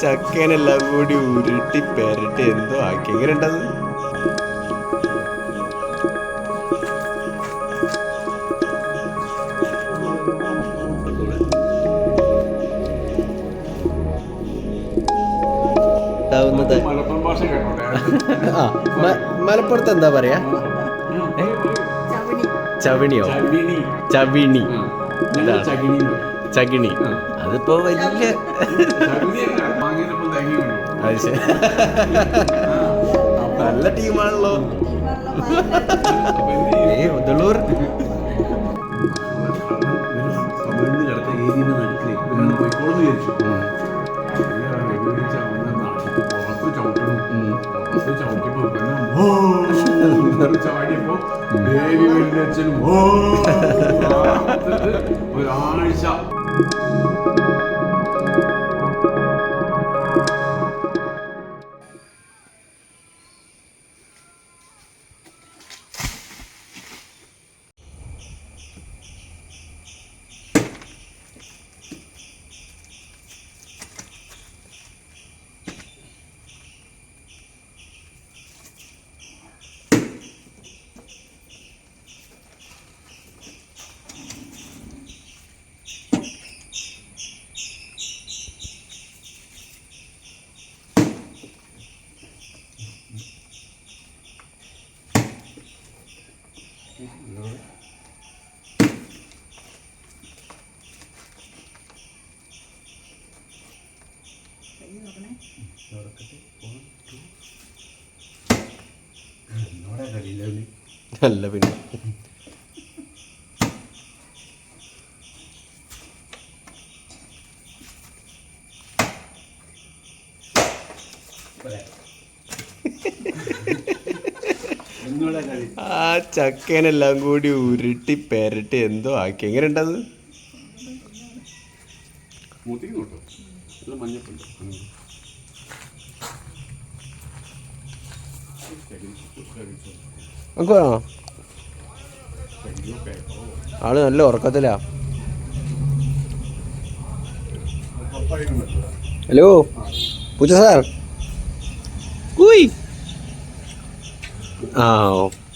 ചക്കേനെല്ലാം കൂടി ഉരുട്ടി പെരട്ടി എന്തോ ആക്കി. എങ്ങനെ ഉണ്ടത് മലപ്പുറത്ത് എന്താ പറയാ? ചവിണിയോ? ചവിണി. ചകിണി അതിപ്പോ വലിയ. നല്ല ടീമാണല്ലോ? ഏ ഉദളൂർ. തമിഴ്ന്ന് എന്ന് ചാടിയപ്പോ ദേവി എന്നിട്ട് ഒരാഴ്ച. നല്ല പിന്നെ. ആ ചക്കേനെല്ലാം കൂടി ഉരുട്ടി പെരട്ടി എന്തോ ആക്കി. എങ്ങനെ ഉണ്ടത് മൂത്തിക്ക് നോട്ടോ നല്ല മഞ്ഞപ്പുണ്ട് നമുക്ക് വേണോ ആൾ നല്ല ഉറക്കത്തിലാ. ഹലോ പൂച്ച സാർ? ഉയ് ആ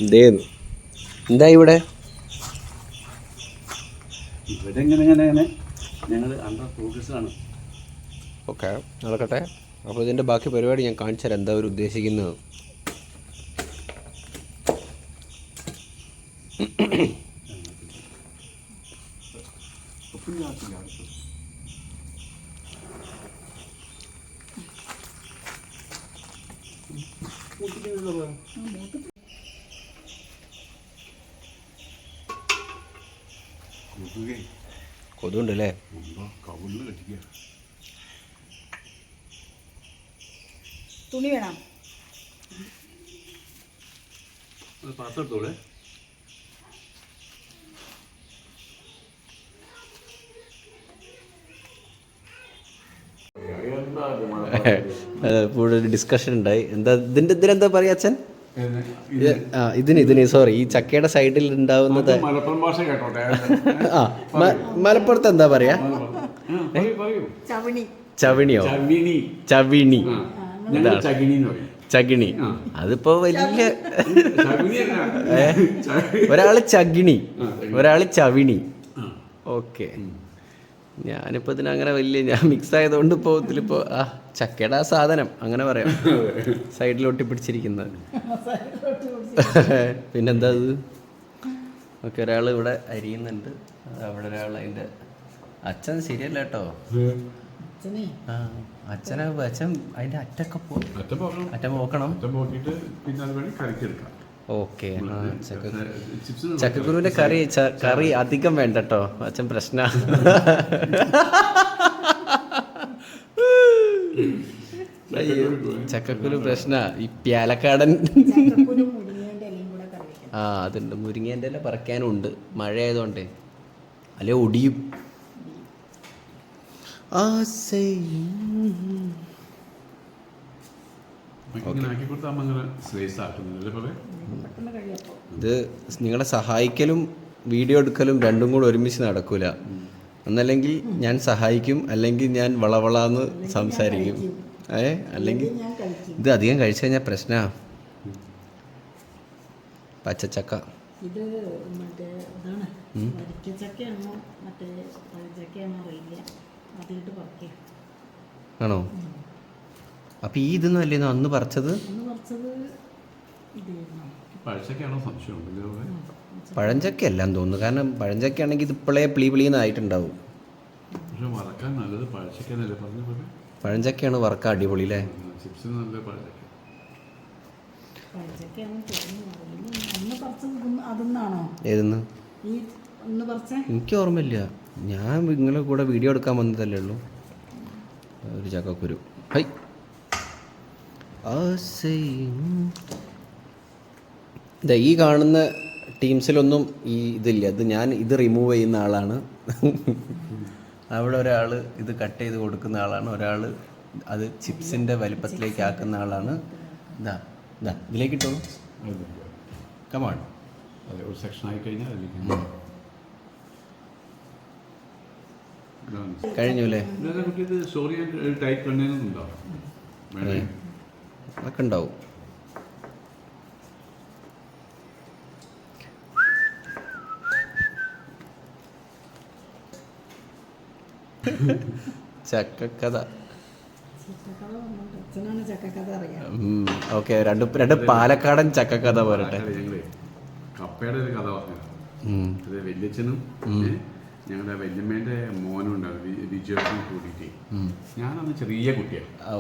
എന്തേന്ന് എന്താ ഇവിടെ? ഇവിടെ ഇങ്ങനെ ഇങ്ങനെ? ഇങ്ങനെ ഞങ്ങൾ അണ്ടർ പ്രോഗ്രസ് ആണ്. ഓക്കെ നടക്കട്ടെ. അപ്പോൾ ഇതിന്റെ ബാക്കി പരിപാടി ഞാൻ കാണിച്ചു തരാം എന്താ അവർ ഉദ്ദേശിക്കുന്നത്? കൊതുണ്ട് അല്ലേ കവിളിൽ കെട്ടിക്കുക തുണി വേണം? പാത്രം എടുത്തോളെ. കൂടുതൽ ഡിസ്കഷൻ ഉണ്ടായി. എന്താ ഇതിന്റെ ഇതിനെന്താ പറയാ അച്ഛൻ? ഇതിന് ഇതിന്. സോറി ഈ ചക്കയുടെ സൈഡിൽ ഉണ്ടാവുന്നത് ആ മലപ്പുറത്ത് എന്താ പറയാ? പറയൂ പറയൂ. ചവിണി. ചവിണിയോ? ചവിണി. ചകിണി അതിപ്പോ വലിയ? ഒരാൾ ചകിണി. ഒരാൾ ചവിണി. ഓക്കെ. ഞാനിപ്പോ ഇതിനങ്ങനെ വലിയ ഞാൻ മിക്സ് ആയതുകൊണ്ട് ഇപ്പോൾ ഇതിലിപ്പോ ആ ചക്കയുടെ ആ സാധനം അങ്ങനെ പറയാം. സൈഡിൽ ഒട്ടിപ്പിടിച്ചിരിക്കുന്നത് പിന്നെന്താ ഇത് ഓക്കെ ഒരാൾ ഇവിടെ അരിയുന്നുണ്ട്. അവിടെ ഒരാൾ അതിന്റെ അച്ഛൻ ശരിയല്ല കേട്ടോ. അച്ഛനെ? ആ അച്ഛനെ അച്ഛൻ അതിന്റെ അറ്റൊക്കെ പോ അറ്റം പോകണം അറ്റം നോക്കണം അറ്റം പോക്കിയിട്ട് പിന്നെ അത് ഓക്കെ. ചക്കക്കുരുവിന്റെ കറി കറി അധികം വേണ്ട കേട്ടോ അച്ഛൻ പ്രശ്ന. ചക്കക്കുരു പ്രശ്ന. ഈ പ്യാലക്കാടൻ. ചക്കക്കുരു മുരിങ്ങേന്റെ ഇലയും കൂടെ കറി ആ അതുണ്ട്. മുരിങ്ങേന്റെ ഇല പറക്കാനും ഉണ്ട് മഴ ആയതുകൊണ്ടേ അല്ലെ ഒടിയും. ആസയും. ഇങ്ങനെ ആക്കി കൊടുത്താൽ അങ്ങനെ സ്ലൈസ് ആക്കുന്നില്ല പോലെ പെട്ടെന്ന് കഴിയപ്പോൾ ഇത് നിങ്ങളെ സഹായിക്കലും വീഡിയോ എടുക്കലും രണ്ടും കൂടെ ഒരുമിച്ച് നടക്കൂല. എന്നല്ലെങ്കിൽ ഞാൻ സഹായിക്കും അല്ലെങ്കിൽ ഞാൻ വളവളാന്ന് സംസാരിക്കും. ഏ? അല്ലെങ്കിൽ ഇത് അധികം കഴിച്ചു കഴിഞ്ഞാൽ പ്രശ്ന. പച്ചച്ചക്ക. ഇത് മറ്റേ ഇതാണ്. വരിക്കച്ചക്കയാണോ മറ്റേ പഴച്ചക്കയാണോ അറിയില്ല അതിട്ട് പറിക്കുക ആണോ? അപ്പം ഈ ഇതൊന്നും അല്ലേന്നോ അന്ന് പറിച്ചത്? പഴഞ്ചക്ക അല്ലാന്ന് തോന്നുന്നു. കാരണം പഴഞ്ചക്ക ആണെങ്കിൽ ഇത് ഇപ്പോഴേ പ്ലീ പ്ലീന്നായിട്ടുണ്ടാവും പഴഞ്ചക്കയാണ് വറക്ക അടിപൊളി അല്ലേ ഏതെന്ന്? എനിക്ക് ഓർമ്മയില്ല. ഞാൻ നിങ്ങളെ കൂടെ വീഡിയോ എടുക്കാൻ വന്നതല്ലേ ഉള്ളൂ. ഒരു ചക്കക്കുരു. ഹൈ. ആസയും. ഈ കാണുന്ന ടീംസിലൊന്നും ഈ ഇതില്ല. ഇത് ഞാൻ ഇത് റിമൂവ് ചെയ്യുന്ന ആളാണ്. അവിടെ ഒരാൾ ഇത് കട്ട് ചെയ്ത് കൊടുക്കുന്ന ആളാണ്. ഒരാൾ അത് ചിപ്സിന്റെ വലിപ്പത്തിലേക്ക് ആക്കുന്ന ആളാണ്. ഇതാ ഇതാ ഇതിലേക്ക് ഇട്ടോ കമാണ് ഒരു സെക്ഷൻ ആയി കഴിഞ്ഞാൽ. കഴിഞ്ഞു അല്ലേ? സ്റ്റോറി ടൈപ്പ് അതൊക്കെ ഉണ്ടാവും. ചക്കക്കഥ. ഓക്കെ രണ്ട് രണ്ട് പാലക്കാടൻ ചക്കക്കഥ പറയട്ടെ കപ്പയുടെ ഒരു കഥ പറഞ്ഞു വല്യച്ഛനും ഞങ്ങളുടെ വല്യമ്മേന്റെ മോനും ഉണ്ടാവും വിജയനും കൂടിയിട്ട്. ഞാനന്ന് ചെറിയ കുട്ടിയാണ്. Oh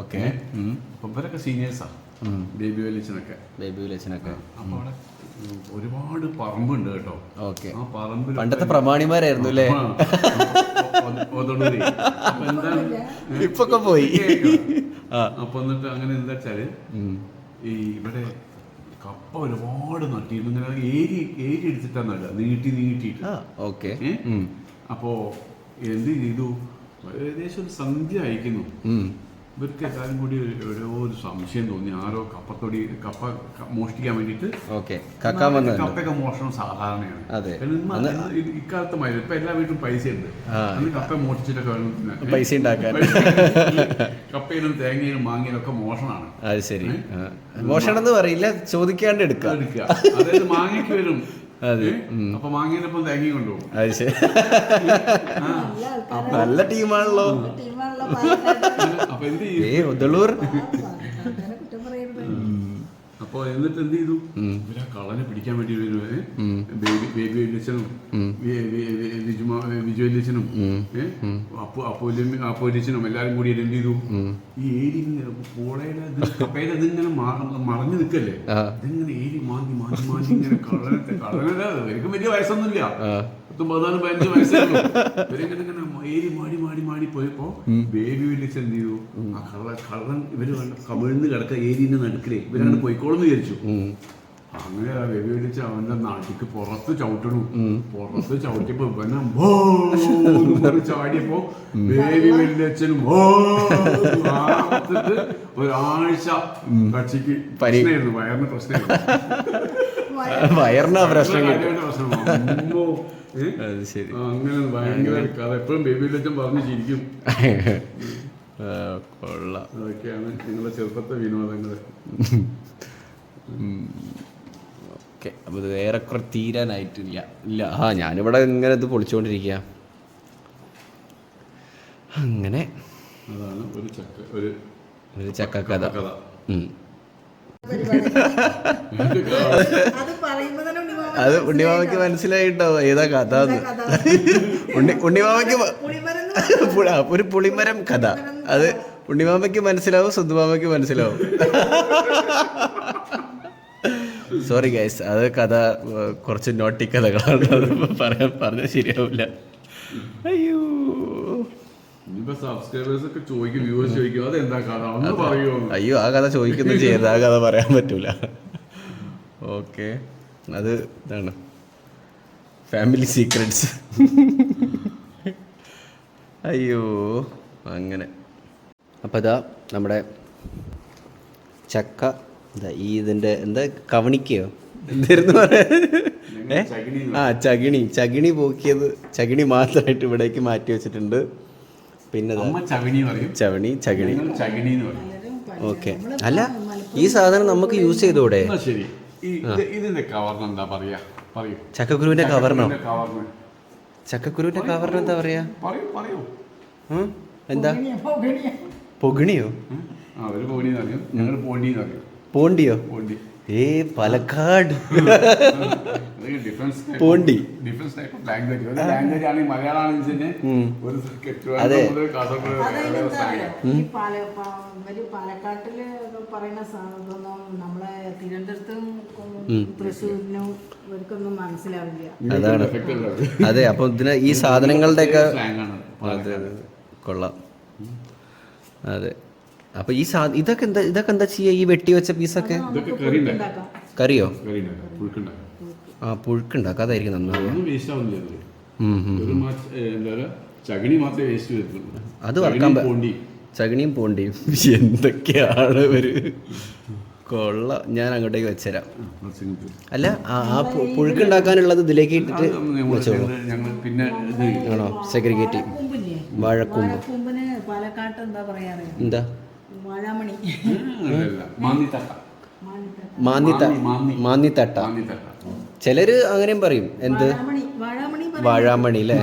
okay. അപ്പം ഇവരൊക്കെ സീനിയേഴ്സാ. ബേബി വലിച്ചനൊക്കെ ബേബി വിളിച്ചനൊക്കെ അപ്പൊ അവിടെ ഒരുപാട് പറമ്പുണ്ട് കേട്ടോ. ഓക്കെ. ആ പറമ്പ് പണ്ടത്തെ പ്രമാണിമാരായിരുന്നു അല്ലേ? ഇപ്പൊക്കെ പോയി. ആ. അപ്പൊ എന്നിട്ട് അങ്ങനെ എന്താ വെച്ചാൽ ഈ ഇവിടെ കപ്പ ഒരുപാട് നട്ടിരുന്നു. ഇങ്ങനെ ഏരി ഏരി എടുത്തിട്ടാ നടുക. നീട്ടി നീട്ടിയിട്ട്. ആ ഓക്കെ? അപ്പോ എന്ത് ചെയ്തു? ഏകദേശം ഒരു സന്ധ്യ അയക്കുന്നു ഇവർക്ക് എല്ലാവരും കൂടി ഒരു- ഓരോ ഒരു സംശയം തോന്നി. ആരോ കപ്പത്തൊടി കപ്പ മോഷ്ടിക്കാൻ വേണ്ടിയിട്ട് കപ്പയൊക്കെ മോഷണം സാധാരണയാണ്. ഇക്കാലത്ത് മതി ഇപ്പൊ എല്ലാ വീട്ടിലും പൈസ ഉണ്ട് അന്ന് കപ്പ മോഷ്ടിച്ചിട്ടൊക്കെ വേണം പൈസ ഉണ്ടാക്കാൻ. കപ്പയിലും തേങ്ങയിലും മാങ്ങയിലും ഒക്കെ മോഷണമാണ്. അത് ശരി. മോഷണം എന്ന് പറയില്ല ചോദിക്കാണ്ട് എടുക്കാം. എടുക്കുക. അതായത് മാങ്ങയ്ക്ക് വരും? അപ്പൊ മാങ്ങയിലൊപ്പം തേങ്ങയും കൊണ്ടുപോകും. അത് ശരി. ആ. നല്ല നല്ല ടീമാണല്ലോ. അപ്പൊ എന്ത് ചെയ്യും? ഏ ഉദളൂർ അപ്പൊ എന്നിട്ട് എന്ത് ചെയ്തു? ഇവരാ കള്ളനെ പിടിക്കാൻ വേണ്ടി വരുവേ ബേബി വിജു വല്യച്ഛനും ഏ? അപ്പു അപ്പു എല്ലാരും കൂടി എന്ത് ചെയ്തു? ഈ ഏരി ഇത് കപ്പയുടെ ഇതിങ്ങനെ മറ- മറഞ്ഞു നിൽക്കല്ലേ ആ. ഇതിങ്ങനെ ഏരി മാന്തി മാന്തി മാന്തി ഇങ്ങനെ കള്ളനത്തെ കള്ളനല്ല ഇവർക്കും വലിയ വയസ്സൊന്നുമില്ല. പത്തും പതിനാലും പതിനഞ്ച് വയസ്സായിരുന്നു ഇവരിങ്ങനെ ഇങ്ങനെ ഏരി മാടി മാടി മാടി പോയപ്പോ ബേബി വിളിച്ച് എന്ത് ചെയ്തു? ആ കള്ള കള്ളൻ ഇവർ കമിഴ്ന്ന് കിടക്ക ഏരിന്റെ നടുക്കിലേ. ഇവരങ്ങനെ പോയിക്കോളെന്ന് വിചാരിച്ചു. അങ്ങനെ ആ ബേബി വിളിച്ച് അവന്റെ നാട്ടിക്ക് പുറത്ത് ചവിട്ടണു. പുറത്ത് ചവിട്ടിയപ്പോ ഇവനെ പറഞ്ഞ് ചാടിയപ്പോ ബേബി ആർത്തിട്ട് ഒരാഴ്ച കക്ഷിക്ക്. പ്രശ്നമായിരുന്നു. വയറിന് പ്രശ്നമായിരുന്നു. വയറിനാ പ്രശ്നം കിട്ടും. ശരി. അങ്ങനെ ഭയങ്കര കഥ. എപ്പോഴും ബേബി ലച്ചൻ പറഞ്ഞ് ചിരിക്കും. ആ, കൊള്ളാം. അതൊക്കെയാണ് നിങ്ങളുടെ ചെറുപ്പത്തെ വിനോദങ്ങൾ. ഓക്കെ അപ്പോൾ ഏറെക്കുറെ തീരാനായിട്ടില്ല. ഇല്ല ആ ഞാനിവിടെ ഇങ്ങനെ ഇത് പൊളിച്ചുകൊണ്ടിരിക്കുക അങ്ങനെ. അതാണ് ഒരു ചക്ക ഒരു ഒരു ചക്കക്കഥ. കഥ. അത് ഉണ്ണിമാമയ്ക്ക് മനസ്സിലായിട്ടോ? ഏതാ കഥ ഉണ്ണി ഉണ്ണിമാമയ്ക്ക് ഒരു പുളിമരം കഥ. അത് ഉണ്ണിമാമയ്ക്ക് മനസ്സിലാവും സുധുമാമയ്ക്ക് മനസ്സിലാവും. സോറി ഗൈസ് അത് കഥ കുറച്ച് നോട്ടി കഥകളാണ്. അത് പറയാൻ പറഞ്ഞാൽ ശരിയാവില്ല. അയ്യോ. അയ്യോ ആ കഥ ചോദിക്കുന്നു ചെയ്യരുത് ആ കഥ പറയാൻ പറ്റൂല. ഓക്കെ അത് ഇതാണ്. ഫാമിലി സീക്രട്സ് അയ്യോ അങ്ങനെ. അപ്പോൾ ഇതാ നമ്മുടെ ചക്ക ഇതാ ഈ ഇതിന്റെ എന്താ കവണിക്കയോ? എന്തായിരുന്നു പറയാ ഏ? ചകിണി ആ ചകിണി. ചകിണി പോക്കിയത് ചകിണി മാത്രമായിട്ട് ഇവിടേക്ക് മാറ്റി വെച്ചിട്ടുണ്ട്. പിന്നെ ദാ അമ്മ ചകിണി പറയും. ചവണി ചകിണി. ഓക്കെ. അല്ല ഈ സാധനം നമുക്ക് യൂസ് ചെയ്തൂടെ ശരി. ഇതിന്റെ കവറിന് എന്താ പറയാ? പറയൂ. ചക്കക്കുരുവിന്റെ കവറിനോ ചക്കക്കുരുവിന്റെ കവറിന് എന്താ പറയാ? പറയൂ പറയൂ എന്താ. പൊഗിണിയോ? അവർ പോണ്ടി ഞങ്ങൾ പോണ്ടി പോണ്ടിയോ? പോണ്ടി. ഏ Palakkad. Pondy. Difference type of language ഒരു ലാംഗ്വേജ് ആണെങ്കിൽ തന്നെ പാലക്കാട്ടിൽ പറയുന്ന നമ്മളെ തിരുവനന്തപുരത്തും തൃശ്ശൂരിനും ഇവർക്കൊന്നും മനസ്സിലാവില്ല. അതാണ്. അത്? അപ്പൊ ഇതിന് ഈ സാധനങ്ങളുടെയൊക്കെ. അതെ കൊള്ളാം. അതെ. അപ്പൊ ഈ സാ ഇതൊക്കെ എന്താ ഇതൊക്കെ എന്താ ചെയ്യാ? ഈ വെട്ടി വെച്ച പീസൊക്കെ? കറിയോ? ആ പുഴുക്കുണ്ടാക്കാം അതായിരിക്കും നന്നാവുക. ചകിണി മാത്രമേ വേസ്റ്റ് വരുന്നുള്ളൂ അത് വറക്കാൻ ചകിണിയും പോണ്ടിയും. എന്തൊക്കെയാണ് ഒരു കൊള്ള ഞാൻ അങ്ങോട്ടേക്ക് വെച്ചുതരാം അല്ല ആ ആ പുഴുക്കുണ്ടാക്കാനുള്ളത് ഇതിലേക്ക് ഇട്ടിട്ട് വെച്ചോളൂ പിന്നെ ഇത് ആണോ? സെഗ്രിഗേറ്റ്. വാഴക്കൂമ്പ്. എന്താ? വാഴാമണി മാന്നിത്തട്ട. മാന്നിത്ത ചിലര് അങ്ങനെയും പറയും. എന്ത്? വാഴാമണി. വാഴാമണി പറയും. വാഴാമണി അല്ലേ?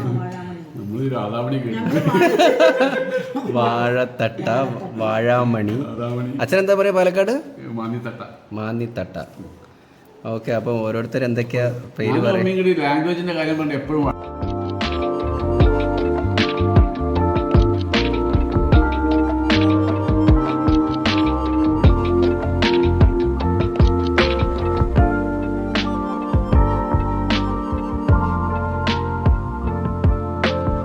വാഴത്തട്ട വാഴാമണി. എന്താ പറയാ പാലക്കാട്? മാന്നിത്തട്ട. ഓക്കെ അപ്പം ഓരോരുത്തർ എന്തൊക്കെയാ പേര് പറയും? ലാംഗ്വേജിന്റെ കാര്യം പറഞ്ഞ എപ്പോഴും